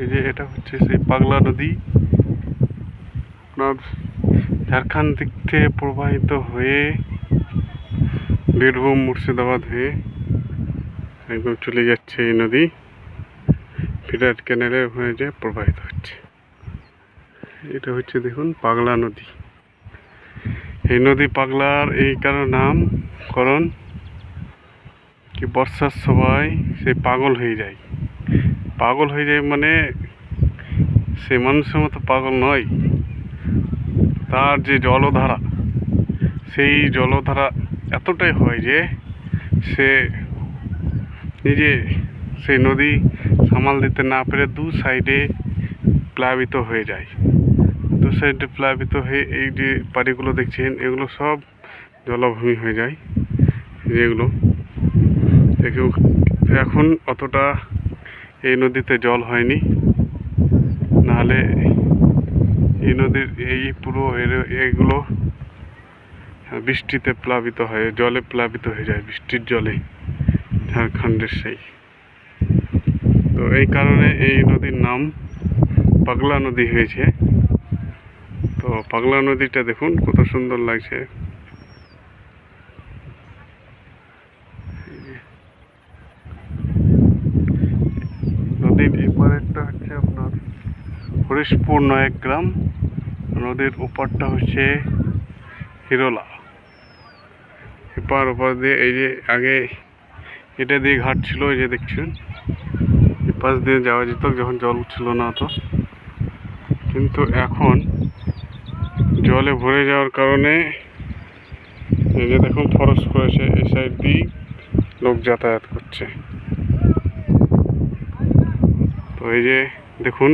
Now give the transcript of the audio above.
এই যে এটা হচ্ছে সেই পাগলা নদী। আপনার ঝাড়খণ্ড দিক থেকে প্রবাহিত হয়ে বীরভূম, মুর্শিদাবাদ হয়ে একদম চলে যাচ্ছে এই নদী। ফিডার ক্যানেলের হয়ে যে প্রবাহিত হচ্ছে। এটা হচ্ছে দেখুন পাগলা নদী। এই নদী পাগলার এই কারণ নামকরণ কি বর্ষার সময় সে পাগল হয়ে যায়। পাগল হয়ে যায় মানে সে মানুষের মতো পাগল নয়। তার যে জলধারা, সেই জলধারা এতটাই হয় যে সে নিজে সেই নদী সামাল দিতে না পেরে দু সাইডে প্লাবিত হয়ে যায়। দু সাইডে প্লাবিত হয়ে এই যে বাড়িগুলো দেখছেন, এগুলো সব জলভূমি হয়ে যায়। যেগুলো এখন অতটা এই নদীতে জল হয়নি। নাহলে এই নদীর এই পুরো এইগুলো বৃষ্টিতে প্লাবিত হয়, জলে প্লাবিত হয়ে যায়, বৃষ্টির জলে, ঝাড়খণ্ডের সেই। তো এই কারণে এই নদীর নাম পাগলা নদী হয়েছে। তো পাগলা নদীটা দেখুন, কত সুন্দর লাগছে নদীর এপারেরটা হচ্ছে আপনার হরিশপুর নয়েক গ্রাম, নদীর ওপারটা হচ্ছে হিরোলা। এপার ওপার দিয়ে এই যে আগে এটা দিয়ে ঘাট ছিল, এই যে দেখছেন? এপাশ দিয়ে যাওয়া যেত, যখন জল ছিল না তো কিন্তু এখন জলে ভরে যাওয়ার কারণে এই যে দেখুন ফরস করেছে, এই সাইড দিয়েই লোক যাতায়াত করছে। তো এই যে দেখুন